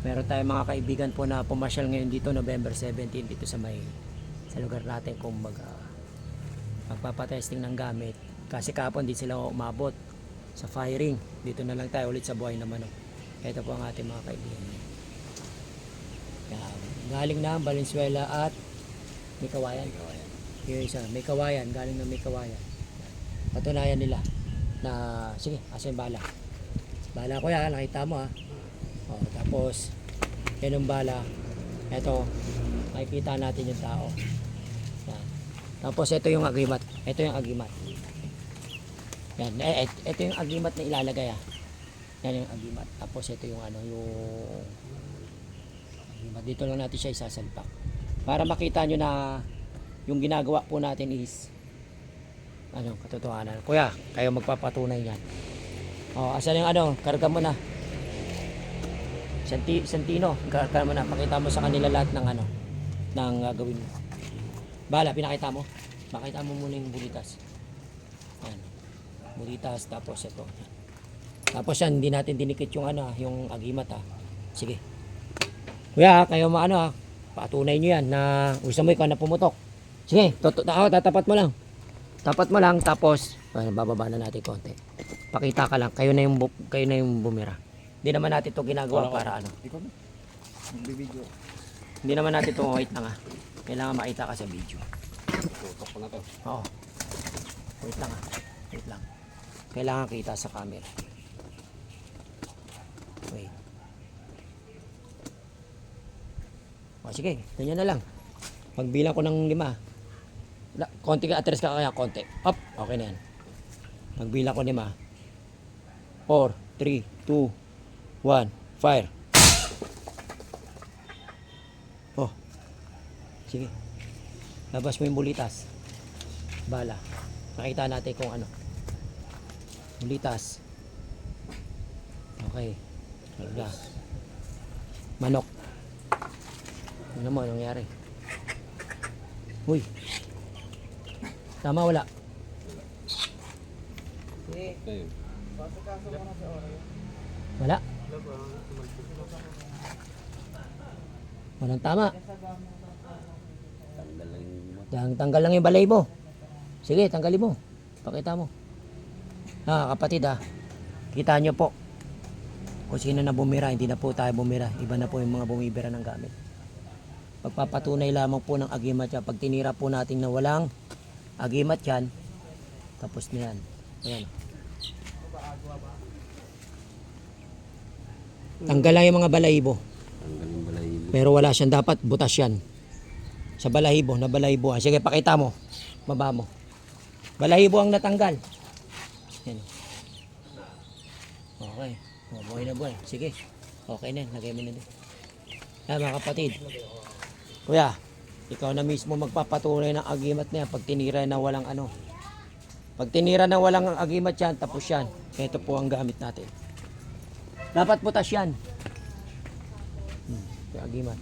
Meron tayong mga kaibigan po na pumasyal ngayon dito November 17 dito sa may sa lugar natin kumbaga magpapatesting ng gamit. Kasi kapon di sila umabot sa firing. Dito na lang tayo ulit sa buhay na manok ito po ang ating mga kaibigan. Galing na Valenzuela at may kawayan yung isa may kawayan galing na may kawayan patunayan nila na sige yung bala. Bala ko yan nakita mo ha oh, tapos yan yung bala. Eto makikita natin yung tao. Yan. tapos ito yung agimat ito yung agimat yan. Eh, ito yung agimat na ilalagay ah. Yan yung agimat tapos ito yung ano yung agimat dito lang natin siya isasalpak. Para makita nyo na yung ginagawa po natin is ano katotohanan. Kuya kayo magpapatunay yan. Oh asan yung ano? Karga mo na Santi, Santino karga mo na pakita mo sa kanila lahat ng ano ng gagawin mo. Bala pinakita mo. Makita mo muna yung bulitas yan bulitas tapos ito. Tapos yan hindi natin dinikit yung ano ah, yung agimat ah. Sige. Kuya kayo maano ah patunay nyo yan na gusto mo ikaw na pumutok. Sige tot- ah, tatapat mo lang. Tapat mo lang tapos bababa na natin konti. Pakita ka lang kayo na yung kayo na yung bumira hindi naman natin to ginagawa para ano. Ikaw na. Magbibideo. hindi naman natin to wait lang ah kailangan makita ka sa video. Tutok ko na to. oo. Wait lang ah. Wait lang. Kailangan kita sa camera. Wait. O sige. Ganyan na lang. Pagbilang ko ng lima. La, konti ka atras ka kaya konti. Up okay na yan. Pagbilang ko lima. 4 3 2 1 fire. Oh. Sige. Labas mo yung bulitas. Bala. Nakita natin kung ano. Bulitas. Okay. Wala. manok. Ano mo anong nangyari? Uy. Tama wala. Ayun. wala walang tama Tanggal lang yung tanggal lang yung balay mo. Sige, tanggalin mo. Pakita mo. Ah, kapatid ah. Kita nyo po. Kung sino na bumira, hindi na po tayo bumira. Iba na po yung mga bumibira ng gamit. Pagpapatunay lamang po ng agimat yan. Pag tinira po natin na walang agimat yan, tapos na yan. Ayan. Tanggal lang yung mga balahibo. Tanggal yung balahibo. Pero wala siyang dapat, butas yan. Sa balahibo, na balahibo. Ah, Sige, pakita mo. Baba mo. Balahibo ang natanggal. Yan. Okay. Oh, buhay na buhay. Sige. Okay na. Lagay mo na din. Yan mga kapatid. Kuya, ikaw na mismo magpapatunay ng agimat na yan pag tinira na walang ano. Pag tinira na walang agimat yan, tapos yan. Ito po ang gamit natin. Dapat butas yan. Hmm, yung agimat.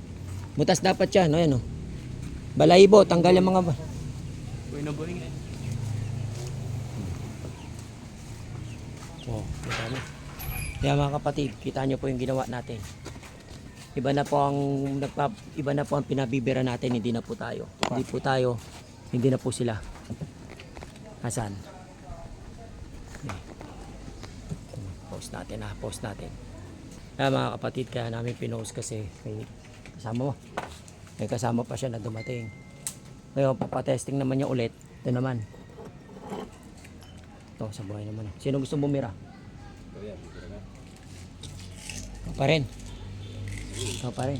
Butas dapat yan. Ayan o. Balahibo, tanggal yung mga... Boy na boy. Oh, mo. Kaya mga kapatid, kita nyo po yung ginawa natin. Iba na po ang nagpa, iba na po ang pinabibira natin, hindi na po tayo. Hindi po tayo, hindi na po sila. Asan? Okay. Post natin ah, post natin. Kaya mga kapatid, kaya namin pinost kasi may kasama mo. May kasama pa siya na dumating. Ngayon, papatesting naman niya ulit. Ito naman. Ito, sa buhay naman. Sino gusto bumira? Ikaw pa rin. Ikaw pa rin.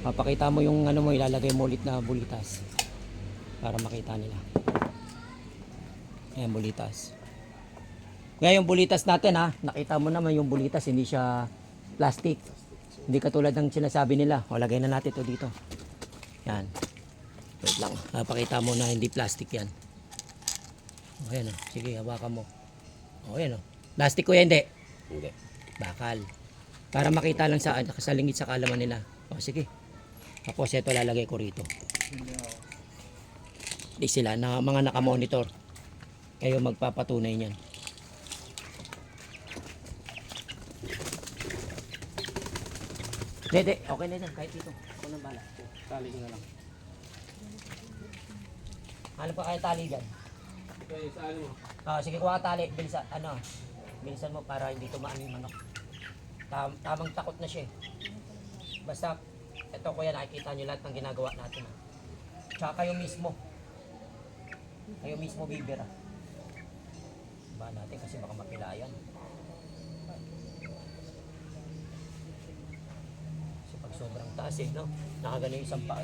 Papakita mo yung ano mo, ilalagay mo ulit na bulitas. Para makita nila. Ayan, bulitas. Yung bulitas natin ha, nakita mo naman yung bulitas, hindi siya plastic. Hindi katulad ng sinasabi nila. O, lagay na natin to dito. Yan. Wait lang. Napakita mo na hindi plastic yan. O, ayan o. Sige, hawakan mo. O, ayan o. Plastic ko yan, hindi. Hindi. Bakal. Para makita lang sa nakasalingit sa kalaman nila. O sige. Tapos ito lalagay ko rito. Di sila na mga nakamonitor. Kayo magpapatunay niyan. Hindi, okay na yan. Kahit dito. Ako nang bala. Tali ko na lang. Ano pa kaya tali dyan? Yung sa ano mo. Ah, sige, kuha ka tali. Bilisan, ano, bilisan mo para hindi tumaan yung manok. Tam, tamang takot na siya eh. Basta, ito kuya, nakikita nyo lahat ng ginagawa natin. ah. Tsaka kayo mismo. Kayo mismo bibira. Ba natin kasi baka mapilayan. Kasi pag sobrang taas eh, no? Nakagano yung isang paa.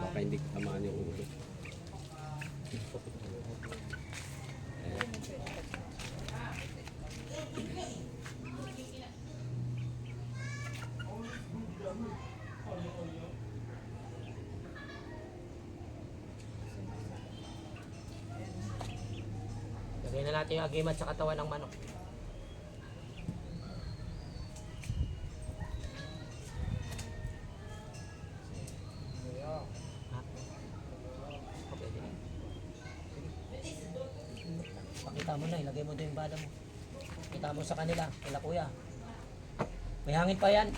Baka hindi tamaan yung ulo. Lagay na natin yung agimat sa katawan ng manok. Sa kanila, kila kuya. May hangin pa yan.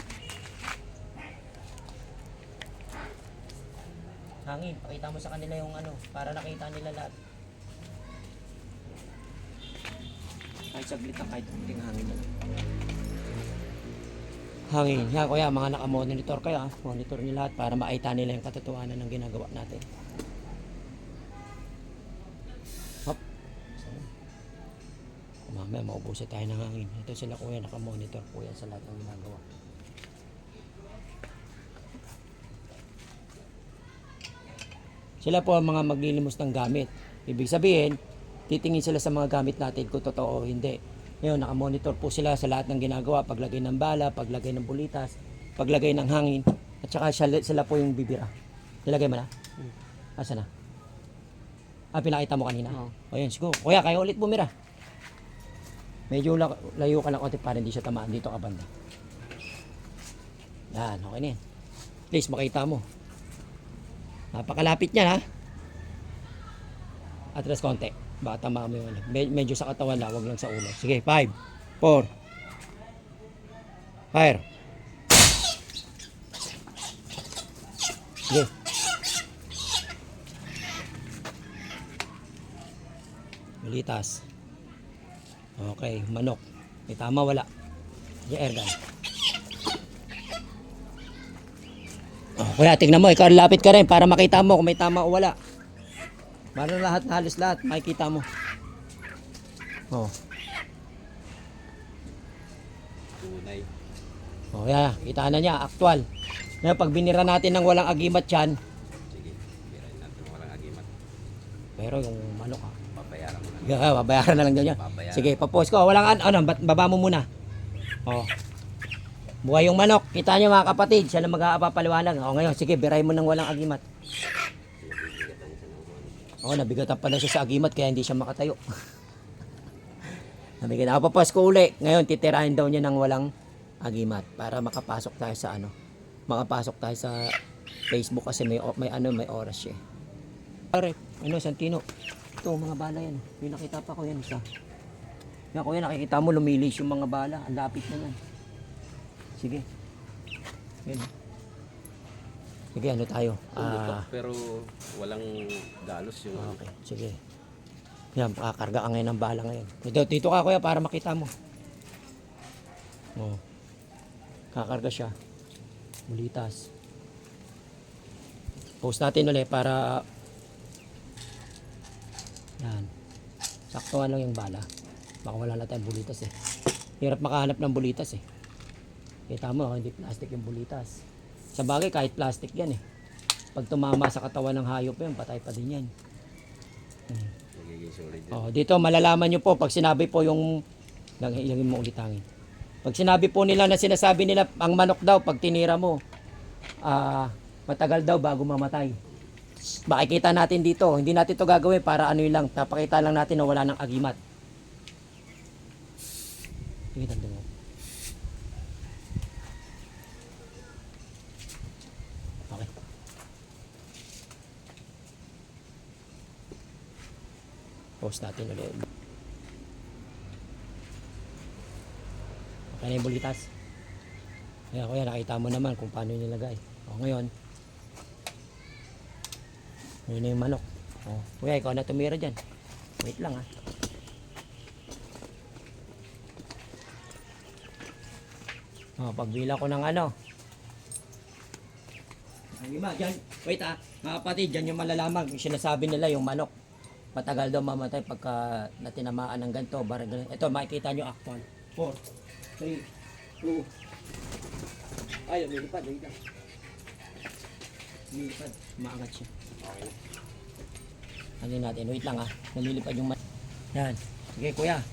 Hangin, pakita mo sa kanila yung ano, para nakita nila lahat. Kahit saglit lang, kahit kunting hangin lang. Hangin. Yan kuya, mga naka-monitor kayo. ah. Monitor nyo lahat para makita nila yung katotohanan ng ginagawa natin. Mamaya maubusan tayo ng hangin. Ito sila kuya, naka-monitor po yan sa lahat ng ginagawa. Sila po ang mga maglilimos ng gamit. Ibig sabihin, titingin sila sa mga gamit natin kung totoo o hindi. Ngayon, nakamonitor po sila sa lahat ng ginagawa, paglagay ng bala, paglagay ng bulitas, paglagay ng hangin, at saka sila, sila po yung bibira. Nilagay mo na? Asa na? Ah, pinakita mo kanina? Oo. O yun, siguro. Kuya, kayo ulit bumira. Medyo la- layo ka lang konti para hindi siya tamaan. Dito ka banda. Yan, okay na yan. Please, makita mo. Napakalapit niya ha. Atras konti. Baka tama mo yung ano. Me- medyo sa katawan lang, wag lang sa ulo. Sige, 5, 4, fire. Sige. Bulitas. Okay, manok. May tama, wala. Sige, airgun. Oh, kuya, tingnan mo, ikaw lapit ka rin para makita mo kung may tama o wala. Para lahat, halos lahat, makikita mo. Oh, Tunay. oh yeah, kita na niya, actual. Ngayon, pag binira natin ng walang agimat yan, Sige. Birahin natin walang agimat. pero yung manok ha. Na. Yeah, babayaran na lang yan. Babayaran. Sige, papos ko. Walang an ano, bat- baba mo muna. Oh. Buhay yung manok. Kita niyo mga kapatid, siya lang mag-aapapaliwanag. O ngayon, sige, biray mo ng walang agimat. Oh, nabigatan pala siya sa agimat kaya hindi siya makatayo. Nabigyan ako papos ko uli. Ngayon, titirahin daw niya ng walang agimat para makapasok tayo sa ano. Makapasok tayo sa Facebook kasi may may ano, may oras siya. Pare, ano, Santino. Ito, mga bala yan. Yung nakita pa ko yan isa. Yan, kuya, nakikita mo lumilis yung mga bala. Ang lapit na yan. Sige. Yan. Sige, ano tayo? Pumutok, Ah, pero walang galos yung ano. okay, sige. Yan, makakarga ka ngayon ng bala ngayon. Dito, dito ka kuya para makita mo. Oh. Kakarga siya. Bulitas. Post natin ulit para yan. Saktuhan lang yung bala. Baka wala na tayong bulitas eh. Hirap makahanap ng bulitas eh. Kita mo, hindi plastic yung bulitas. Sa bagay, kahit plastic yan eh. Pag tumama sa katawan ng hayop yan, patay pa din yan. Yun. Oh, dito malalaman nyo po pag sinabi po yung ilagay mo ulit hangin. Pag sinabi po nila na sinasabi nila ang manok daw pag tinira mo ah matagal daw bago mamatay. Makikita natin dito, hindi natin to gagawin para ano lang, tapakita lang natin na wala ng agimat. Tanda mo. Okay. Post natin ulit. Okay na yung bulitas. Ayan, kuya, nakita mo naman kung paano nilagay. O, ngayon, yun na yung manok. O, kuya, ikaw na tumira dyan. Wait lang, ha. O, pagbila ko ng ano. Ang lima, dyan. Wait, ha. Mga kapatid, dyan yung malalaman. Yung sinasabi nila, yung manok. Matagal daw mamatay pagka natinamaan ng ganito. Barang. Ito, makikita nyo actual. 4, 3, 2, ay, lumilipad, wait lang. Lumilipad, maangat siya. Okay. Ano natin, wait lang ah. Nalilipad yung mat. Yan. Sige kuya.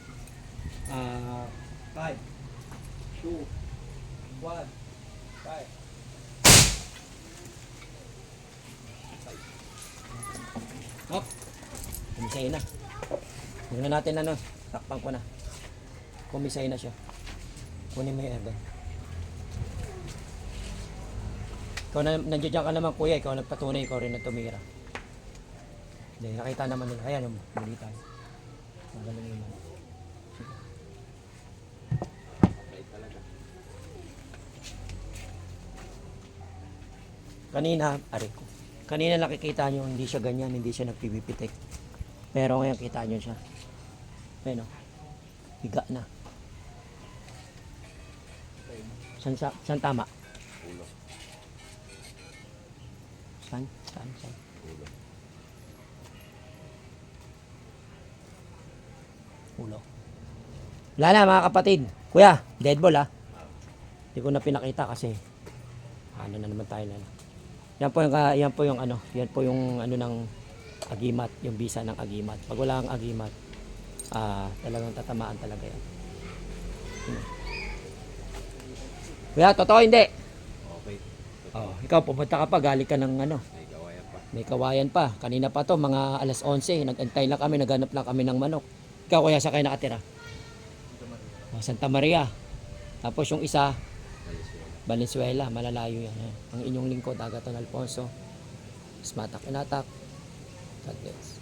Ah, 5, 2, 1, 5. Hop. Kumisay na. Huwag na natin ano, takpan ko na. Kumisay na siya. Kunin mo yung airgun. Ikaw na, nandiyan ka naman kuya, ikaw nagpatunay, ikaw rin na tumira. Hindi, nakita naman nila. Ayan yung bulitan. Magaling yun. Talaga. Kanina, ari ko. Kanina nakikita nyo, hindi siya ganyan, hindi siya nagpipipitik. Pero ngayon kita nyo siya. Ayun o. Higa na. San, sa, san tama? San? San? San? Ulo. Wala na mga kapatid. Kuya, dead ball ha. Hindi ko na pinakita kasi ano na naman tayo na. Yan po yung ah, yan po yung ano, yan po yung ano ng agimat, yung bisa ng agimat. Pag wala kang agimat, ah talagang tatamaan talaga yan. Yun. Kuya, totoo hindi. Oh, ikaw pumunta ka pa, galing ka ng ano, May gawayan pa. may kawayan pa. Kanina pa to, mga alas 11, nagantay lang kami, naghanap lang kami ng manok. Ikaw kuya, sa kayo nakatira? Oh, Santa Maria. Tapos yung isa. Valenzuela, malalayo yan. eh. Ang inyong lingkod, Agaton Alfonso. Smatak inatak. God bless.